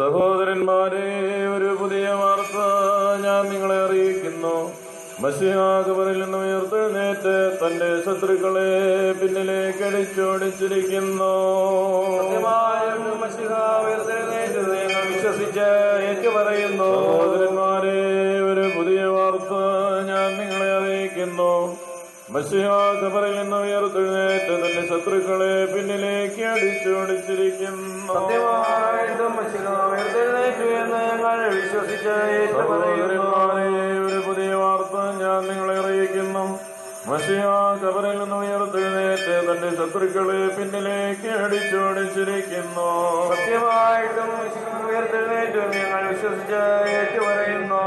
സഹോദരന്മാരെ ഒരു പുതിയ വാർത്ത ഞാൻ നിങ്ങളെ അറിയിക്കുന്നു. മസിഹാകബറിൽ നിന്ന് ഉയർത്തെഴുന്നേറ്റ് തന്റെ ശത്രുക്കളെ പിന്നിലേക്ക് അടിച്ചോടിച്ചിരിക്കുന്നു. വിശ്വസിച്ച് ഏറ്റുപറയുന്നു. സഹോദരന്മാരെ ഒരു പുതിയ വാർത്ത ഞാൻ നിങ്ങളെ അറിയിക്കുന്നു. മസിഹാകബറിൽ നിന്ന് ഉയർത്തെഴുന്നേറ്റ് തന്റെ ശത്രുക്കളെ പിന്നിലേക്ക് അടിച്ചോടിച്ചിരിക്കുന്നു. വിശ്വസിച്ച് ഒരു പുതിയ വാർത്ത ഞാൻ നിങ്ങളെ അറിയിക്കുന്നു. മസിയ കബറിൽ നിന്ന് ഉയർത്തെഴുന്നേറ്റ് തന്റെ ശത്രുക്കളെ പിന്നിലേക്ക് അടിച്ചോടിച്ചിരിക്കുന്നു. സത്യമായിട്ടും ഉയർത്തെഴുന്നേറ്റു ഞങ്ങൾ വിശ്വസിച്ച് ഏറ്റുപറയുന്നു.